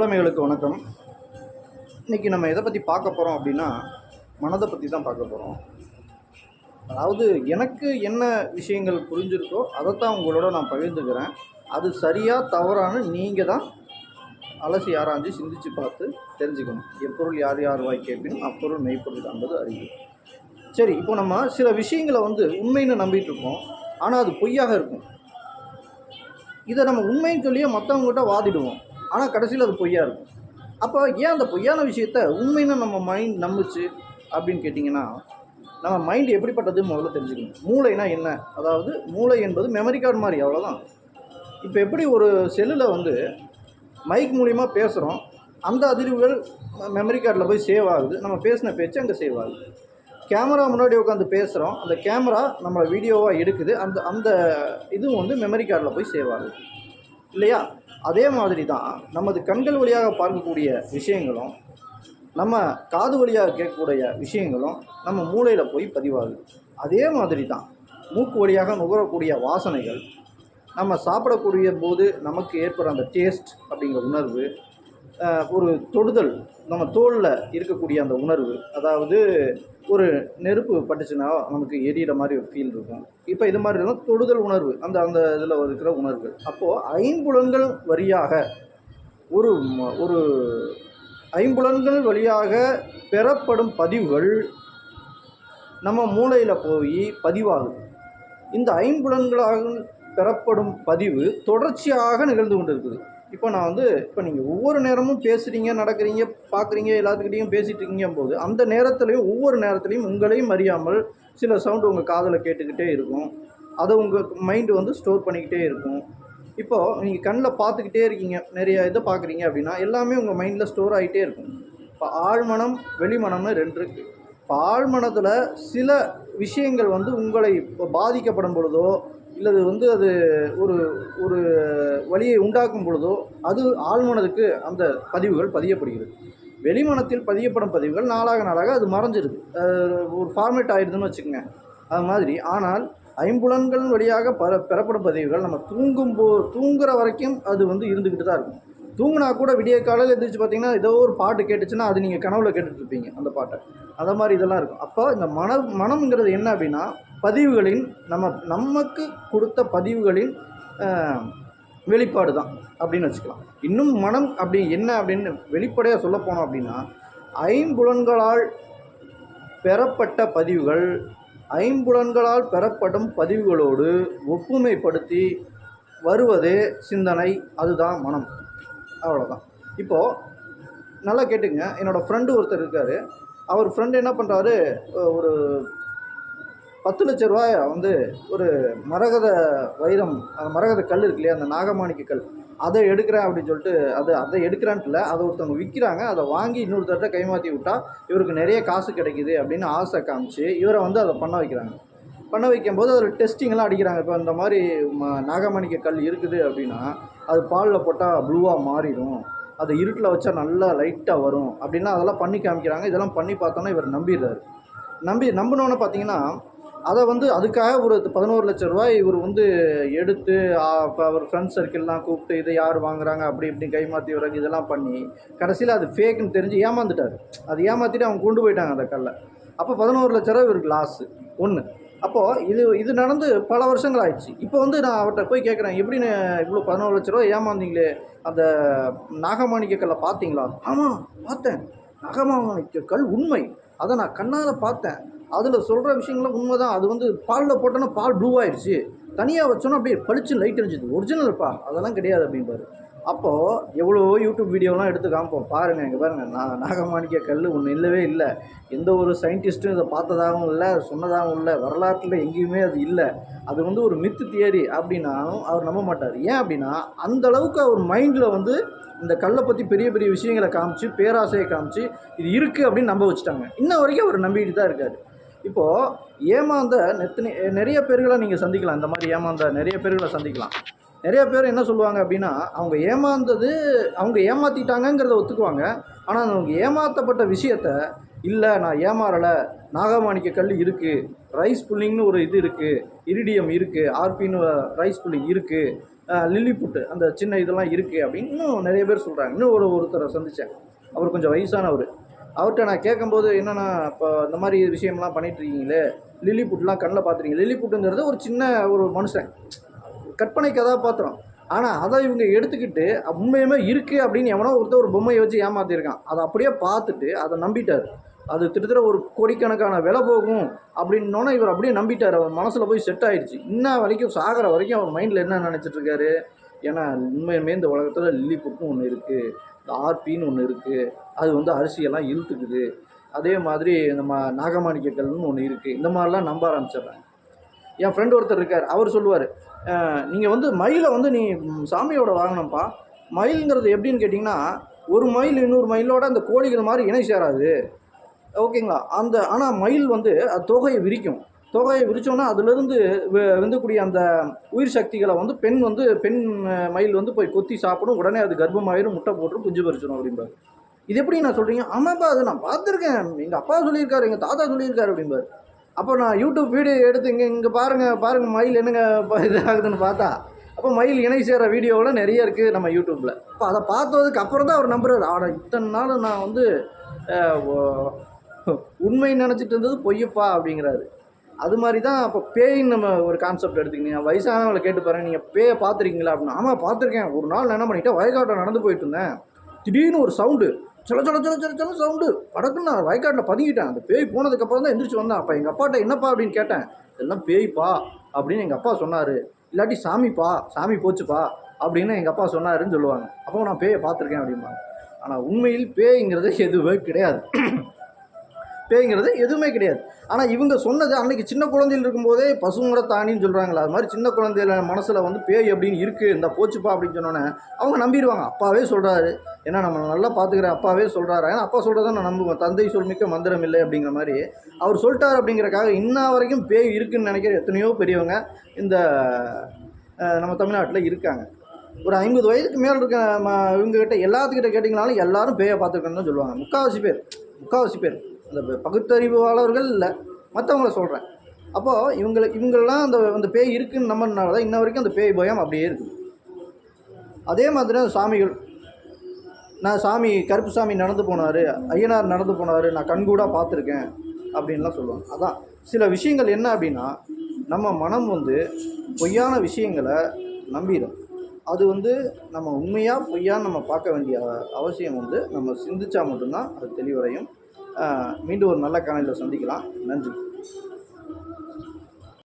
குழந்தைகளுக்கு வணக்கம். இன்றைக்கி நம்ம எதை பற்றி பார்க்க போகிறோம் அப்படின்னா மனதை பற்றி தான் பார்க்க போகிறோம் அதாவது எனக்கு என்ன விஷயங்கள் புரிஞ்சிருக்கோ அதைத்தான் உங்களோட நான் பகிர்ந்துக்கிறேன். அது சரியாக தவறான நீங்கள் தான் அலசி ஆராய்ஞ்சு சிந்திச்சு பார்த்து தெரிஞ்சுக்கணும். எப்பொருள் யார் யார் வாய் கேட்பினும் அப்பொருள் மெய்ப்பொருள் காண்பது அறிவு. சரி இப்போ நம்ம சில விஷயங்களை வந்து உண்மைன்னு நம்பிட்டு இருக்கோம். ஆனால் அது பொய்யாக இருக்கும். இதை நம்ம உண்மைன்னு சொல்லியே மற்றவங்ககிட்ட வாதிடுவோம். ஆனால் கடைசியில் அது பொய்யா இருக்கும். அப்போ ஏன் அந்த பொய்யான விஷயத்த உண்மைன்னு நம்ம மைண்ட் நம்புச்சு அப்படின்னு கேட்டிங்கன்னா நம்ம மைண்ட் எப்படிப்பட்டது முதல்ல தெரிஞ்சுக்கணும். மூளைனா என்ன? அதாவது மூளை என்பது மெமரி கார்டு மாதிரி அவ்வளோதான் இப்போ எப்படி ஒரு செல்லில் வந்து மைக் மூலிமா பேசுகிறோம் அந்த அதிர்வுகள் மெமரி கார்டில் போய் சேவ் ஆகுது. நம்ம பேசின பேச்சு அங்கே சேவ் ஆகுது. கேமரா முன்னாடி உட்காந்து பேசுகிறோம் அந்த கேமரா நம்ம வீடியோவாக எடுக்குது அந்த அந்த இதுவும் வந்து மெமரி கார்டில் போய் சேவ் ஆகுது. இல்லையா? அதே மாதிரி தான் நமது கண்கள் வழியாக பார்க்கக்கூடிய விஷயங்களும் நம்ம காது வழியாக கேட்கக்கூடிய விஷயங்களும் நம்ம மூளையில் போய் பதிவாகுது. அதே மாதிரி தான் மூக்கு வழியாக நுகரக்கூடிய வாசனைகள் நம்ம சாப்பிடக்கூடிய போது நமக்கு ஏற்படுற அந்த டேஸ்ட் அப்படிங்கிற உணர்வு ஒரு தொடுதல் நம்ம தோலில் இருக்கக்கூடிய அந்த உணர்வு அதாவது ஒரு நெருப்பு பட்டுச்சுன்னா நமக்கு எரியிற மாதிரி ஒரு ஃபீல் இருக்கும். இப்போ இது மாதிரி இருந்தால் தொடுதல் உணர்வு அந்த அந்த இதில் இருக்கிற உணர்வுகள். அப்போது ஐம்புலன்கள் வழியாக ஒரு ஒரு ஐம்புலன்கள் வழியாக பெறப்படும் பதிவுகள் நம்ம மூளையில் போய் பதிவாகும் இந்த ஐம்புலன்களாக பெறப்படும் பதிவு தொடர்ச்சியாக நிகழ்ந்து கொண்டிருக்குது. இப்போ நான் வந்து இப்போ நீங்கள் ஒவ்வொரு நேரமும் பேசுகிறீங்க நடக்கிறீங்க பார்க்குறீங்க எல்லாத்துக்கிட்டையும் பேசிகிட்டு இருக்கீங்க போது அந்த நேரத்துலையும் ஒவ்வொரு நேரத்துலையும் உங்களையும் அறியாமல் சில சவுண்டு உங்கள் காதில் கேட்டுக்கிட்டே இருக்கும். அதை உங்கள் மைண்டு வந்து ஸ்டோர் பண்ணிக்கிட்டே இருக்கும். இப்போது நீங்கள் கண்ணில் பார்த்துக்கிட்டே இருக்கீங்க நிறைய இதை பார்க்குறீங்க அப்படின்னா எல்லாமே உங்கள் மைண்டில் ஸ்டோர் ஆகிட்டே இருக்கும். இப்போ ஆழ்மனம் வெளிமனம்னு ரெண்டு இருக்குது இப்போ ஆழ்மனத்தில் சில விஷயங்கள் வந்து உங்களை இப்போ பாதிக்கப்படும் பொழுதோ இல்லது வந்து அது ஒரு ஒரு வழியை உண்டாக்கும் பொழுதோ அது ஆழ்மனதுக்கு அந்த பதிவுகள் பதியப்படுகிறது. வெளிமனத்தில் பதியப்படும் பதிவுகள் நாளாக நாளாக அது மறைஞ்சிருது. ஒரு ஃபார்மேட் ஆயிடுதுன்னு வச்சுக்கோங்க. அது மாதிரி. ஆனால் ஐம்புலன்கள் வழியாக பெற பெறப்படும் பதிவுகள் நம்ம தூங்கும் போ தூங்குற வரைக்கும் அது வந்து இருந்துக்கிட்டு தான் இருக்கும். தூங்கினா கூட விடிய காலையில் எழுந்திரிச்சு பார்த்தீங்கன்னா ஏதோ ஒரு பாட்டு கேட்டுச்சுன்னா அது நீங்கள் கனவுல கேட்டுட்ருப்பீங்க அந்த பாட்டை. அந்த மாதிரி இதெல்லாம் இருக்கும். அப்போ இந்த மன மனம்ங்கிறது என்ன அப்படின்னா பதிவுகளின் நம்ம நமக்கு கொடுத்த பதிவுகளின் வெளிப்பாடு தான் அப்படின்னு வச்சுக்கலாம். இன்னும் மனம் அப்படி என்ன அப்படின்னு வெளிப்படையாக சொல்ல போனோம் அப்படின்னா ஐம்புலன்களால் பெறப்பட்ட பதிவுகள் ஐம்புலன்களால் பெறப்படும் பதிவுகளோடு ஒப்புமைப்படுத்தி வருவதே சிந்தனை அதுதான் மனம். அவ்வளோதான் இப்போது நல்லா கேட்டுங்க என்னோடய ஃப்ரெண்டு ஒருத்தர் இருக்கார். அவர் ஃப்ரெண்டு என்ன பண்ணுறாரு ஒரு பத்து லட்ச ரூபாய் வந்து ஒரு மரகத வைரம் அந்த மரகத கல் இருக்கு இல்லையா அந்த நாகமாணிக்க கல். அதை எடுக்கிறேன் அப்படின்னு சொல்லிட்டு அது அதை எடுக்கிறான்ட்டு இல்லை. அதை ஒருத்தவங்க விற்கிறாங்க அதை வாங்கி இன்னொருத்தர்கிட்ட கைமாற்றி விட்டால் இவருக்கு நிறைய காசு கிடைக்குது அப்படின்னு ஆசை காமிச்சு இவரை வந்து அதை பண்ண வைக்கிறாங்க. பண்ண வைக்கும்போது அதில் டெஸ்டிங்லாம் அடிக்கிறாங்க. இப்போ இந்த மாதிரி ம- நாகமணிக்க கல் இருக்குது அப்படின்னா அது பாலில் போட்டால் ப்ளூவாக மாறிடும். அது இருட்டில் வச்சா நல்லா லைட்டாக வரும். அப்படின்னா அதெல்லாம் பண்ணி காமிக்கிறாங்க. இதெல்லாம் பண்ணி பார்த்தோன்னா இவர் நம்பிடுறாரு. நம்பி நம்பினோன்னு பார்த்தீங்கன்னா அதை வந்து அதுக்காக ஒரு பதினோரு லட்ச ரூபாய் இவர் வந்து எடுத்து இப்போ அவர் ஃப்ரெண்ட்ஸ் சர்க்கிள்லாம் கூப்பிட்டு இதை யார் வாங்குறாங்க? அப்படி இப்படி கைமாற்றி வர்றாங்க இதெல்லாம் பண்ணி கடைசியில் அது ஃபேக்குன்னு தெரிஞ்சு ஏமாந்துட்டார். அது ஏமாற்றிட்டு அவங்க கொண்டு போயிட்டாங்க அந்த கல்லை. அப்போ பதினோரு லட்ச ரூபா இவருக்கு லாஸு ஒன்று அப்போது இது இது நடந்து பல வருஷங்கள் ஆயிடுச்சு இப்போ வந்து நான் அவர்கிட்ட போய் கேட்குறேன் எப்படின்னு இவ்வளோ பதினோரு லட்ச ரூபா ஏமாந்தீங்களே? அந்த நாகமாணிக்க கல்லை பார்த்தீங்களா? ஆமாம் பார்த்தேன். நாகமாணிக்க கல் உண்மை. அதை நான் கண்ணால் பார்த்தேன். அதில் சொல்கிற விஷயங்கள்லாம் உண்மை தான் அது வந்து பாலில் போட்டோன்னா பால் ப்ளூ ஆயிடுச்சு. தனியாக வச்சோன்னா அப்படியே பளிச்சு லைட் அடிச்சுது ஒரிஜினல்ப்பா அதெல்லாம் கிடையாது அப்படிம்பாரு. அப்போது எவ்வளோ யூடியூப் வீடியோலாம் எடுத்து காமிப்போம். பாருங்கள் இங்கே பாருங்கள் நான் நாகமாணிக்க கல் ஒன்று இல்லவே இல்லை. எந்த ஒரு சயின்டிஸ்ட்டும் இதை பார்த்ததாகவும் இல்லை சொன்னதாகவும் இல்லை. வரலாற்றில் எங்கேயுமே அது இல்லை. அது வந்து ஒரு மித்து தியரி அப்படின்னாலும் அவர் நம்ப மாட்டார். ஏன் அப்படின்னா அந்த அளவுக்கு அவர் மைண்டில் வந்து இந்த கல்லை பற்றி பெரிய பெரிய விஷயங்களை காமிச்சு பேராசையை காமிச்சு இது இருக்குது அப்படின்னு நம்ப வச்சுட்டாங்க. இன்ன வரைக்கும் அவர் நம்பிக்கிட்டு தான் இருக்கார். இப்போது ஏமாந்த நெத்தனை நிறைய பேர்களை நீங்கள் சந்திக்கலாம். இந்த மாதிரி ஏமாந்த நிறைய பேர்களை சந்திக்கலாம். நிறைய பேர் என்ன சொல்லுவாங்க அப்படின்னா அவங்க ஏமாந்தது அவங்க ஏமாற்றிட்டாங்கங்கிறத ஒத்துக்குவாங்க. ஆனால் அவங்க ஏமாற்றப்பட்ட விஷயத்த இல்லை நான் ஏமாறலை. நாகமாணிக்க கல் இருக்குது ரைஸ் புல்லிங்னு ஒரு இது இருக்குது இரிடியம் இருக்குது ஆர்பின்னு ரைஸ் புல்லிங் இருக்குது லில்லி புட்டு அந்த சின்ன இதெல்லாம் இருக்குது அப்படின்னு இன்னும் நிறைய பேர் சொல்கிறாங்க இன்னும் ஒரு ஒருத்தரை சந்தித்தேன் அவர் கொஞ்சம் வயசானவர். அவர்கிட்ட நான் கேட்கும்போது என்னென்னா இப்போ இந்த மாதிரி விஷயம்லாம் பண்ணிட்டு இருக்கீங்களே? லில்லி புட்லாம் கண்ணில் பார்த்துருக்கீங்க. லில்லி புட்டுங்கிறது ஒரு சின்ன ஒரு மனுஷன். கற்பனை கதாபாத்திரம். ஆனால் அதை இவங்க எடுத்துக்கிட்டு உண்மையுமே இருக்குது அப்படின்னு எவனோ ஒருத்தர் ஒரு பொம்மையை வச்சு ஏமாத்திருக்கான். அதை அப்படியே பார்த்துட்டு அதை நம்பிட்டார். அது கிட்டத்தட்ட ஒரு கோடிக்கணக்கான விலை போகும் அப்படின்னோன்னே இவர் அப்படியே நம்பிட்டார். அவர் மனசில் போய் செட் ஆகிடுச்சு இன்ன வரைக்கும் சாகிற வரைக்கும் அவர் மைண்டில் என்ன நினச்சிட்ருக்காரு ஏன்னா உண்மையுமே இந்த உலகத்தில் லில்லி புட்டும் ஒன்று இருக்குது இந்த ஆர்பின்னு ஒன்று இருக்குது அது வந்து அரிசியெல்லாம் இழுத்துக்குது. அதே மாதிரி நம்ம நாகமாணிக்கக்கல்னு ஒன்று இருக்குது இந்த மாதிரிலாம் நம்ப ஆரம்பிச்சிடுறாங்க. என் ஃப்ரெண்டு ஒருத்தர் இருக்கார். அவர் சொல்லுவார் நீங்கள் வந்து மயிலை வந்து நீ சாமியோட வாங்கினப்பா மயிலுங்கிறது எப்படின்னு கேட்டிங்கன்னா ஒரு மயில் இன்னொரு மயிலோட அந்த கோழிகள் மாதிரி இணை சேராது. ஓகேங்களா? அந்த ஆனால் மயில் வந்து அது தொகையை விரிக்கும். தொகையை விரித்தோன்னா அதுலேருந்து வெந்தக்கூடிய அந்த உயிர் சக்திகளை வந்து பெண் வந்து பெண் மயில் வந்து போய் கொத்தி சாப்பிடும். உடனே அது கர்ப்பமாயிரும் முட்டை போட்டு குஞ்சு பறிச்சிடும் அப்படிம்பாரு. இது எப்படி நான் சொல்கிறீங்க ஆமாப்பா அது நான் பார்த்துருக்கேன். எங்கள் அப்பா சொல்லியிருக்காரு எங்கள் தாத்தா சொல்லியிருக்காரு அப்படிம்பாரு. அப்போ நான் யூடியூப் வீடியோ எடுத்து இங்கே இங்கே பாருங்கள் பாருங்கள் மயில் என்னங்க இது ஆகுதுன்னு பார்த்தா அப்போ மயில் இணை சேர்கிற வீடியோவில் நிறைய இருக்குது நம்ம யூடியூப்பில் இப்போ அதை பார்த்ததுக்கு அப்புறம் தான் அவர் நம்புறாரு. ஆட இத்தனை நாள் நான் வந்து உண்மை நினச்சிட்டு இருந்தது பொய்யப்பா அப்படிங்கிறாரு. அது மாதிரி தான் அப்போ பேயின்னு நம்ம ஒரு கான்செப்ட் எடுத்துக்கிங்க. வயசானவங்களை கேட்டு பாருங்க. நீங்கள் பேயை பார்த்துருக்கீங்களா அப்படின்னு ஆமாம் பார்த்துருக்கேன். ஒரு நாள் என்ன பண்ணிட்டேன் வயக்காட்டில் நடந்து போயிட்டு இருந்தேன். திடீர்னு ஒரு சவுண்டு சொல்ல சொல்ல சொல்ல சொல்ல சொல்ல சவுண்டு படக்குன்னு நான் வயக்காட்டில் பதுங்கிட்டேன். அந்த பேய் போனதுக்கப்புறம் தான் எந்திரிச்சு வந்தேன். அப்போ எங்கள் அப்பாட்ட என்னப்பா அப்படின்னு கேட்டேன். இதெல்லாம் பேய்ப்பா அப்படின்னு எங்கள் அப்பா சொன்னார். இல்லாட்டி சாமிப்பா சாமி போச்சுப்பா அப்படின்னு எங்கள் அப்பா சொன்னாருன்னு சொல்லுவாங்க. அப்போ நான் பேயை பார்த்துருக்கேன் அப்படிம்பாங்க. ஆனால் உண்மையில் பேய்ங்கிறது எதுவுமே கிடையாது. பேய்ங்கிறது எதுவுமே கிடையாது. ஆனால் இவங்க சொன்னது அன்னைக்கு சின்ன குழந்தையில் இருக்கும்போதே பசுங்கிற தானின்னு சொல்கிறாங்களா அது மாதிரி சின்ன குழந்தையில மனசில் வந்து பேய் அப்படின்னு இருக்குது இந்த போச்சுப்பா அப்படின்னு சொன்னோன்னே அவங்க நம்பிடுவாங்க. அப்பாவே சொல்கிறாரு ஏன்னா நம்ம நல்லா பார்த்துக்கிற அப்பாவே சொல்கிறாரு ஏன்னா அப்பா சொல்கிறத நான் நம்புவேன். தந்தை சொல்மிக்க மந்திரம் இல்லை அப்படிங்கிற மாதிரி அவர் சொல்லிட்டார் அப்படிங்கிறக்காக இன்ன வரைக்கும் பேய் இருக்குன்னு நினைக்கிற எத்தனையோ பெரியவங்க இந்த நம்ம தமிழ்நாட்டில் இருக்காங்க. ஒரு ஐம்பது வயதுக்கு மேல் இருக்க இவங்ககிட்ட எல்லாத்துக்கிட்ட கேட்டிங்கனாலும் எல்லாரும் பேயை பார்த்துருக்கேன்னு தான் சொல்லுவாங்க. முக்கால்வாசி பேர் முக்கால்வாசி பேர். அந்த பகுத்தறிவாளர்கள் இல்லை. மற்றவங்கள சொல்கிறேன் அப்போது இவங்களை இவங்களெலாம் அந்த அந்த பேய் இருக்குன்னு நம்பினால தான் இன்ன வரைக்கும் அந்த பேய் பயம் அப்படியே இருக்குது அதே மாதிரி அந்த சாமிகள். நான் சாமி கருப்பு சாமி நடந்து போனார் ஐயனார் நடந்து போனார் நான் கண்கூடாக பார்த்துருக்கேன் அப்படின்லாம் சொல்லுவாங்க. அதான். சில விஷயங்கள் என்ன அப்படின்னா நம்ம மனம் வந்து பொய்யான விஷயங்களை நம்பிடும். அது வந்து நம்ம உண்மையாக பொய்யான்னு நம்ம பார்க்க வேண்டிய அவசியம் வந்து நம்ம சிந்திச்சா மட்டும்தான் அது தெளிவடையும். மீண்டும் ஒரு நல்ல காணொலியில் சந்திக்கலாம். நன்றி.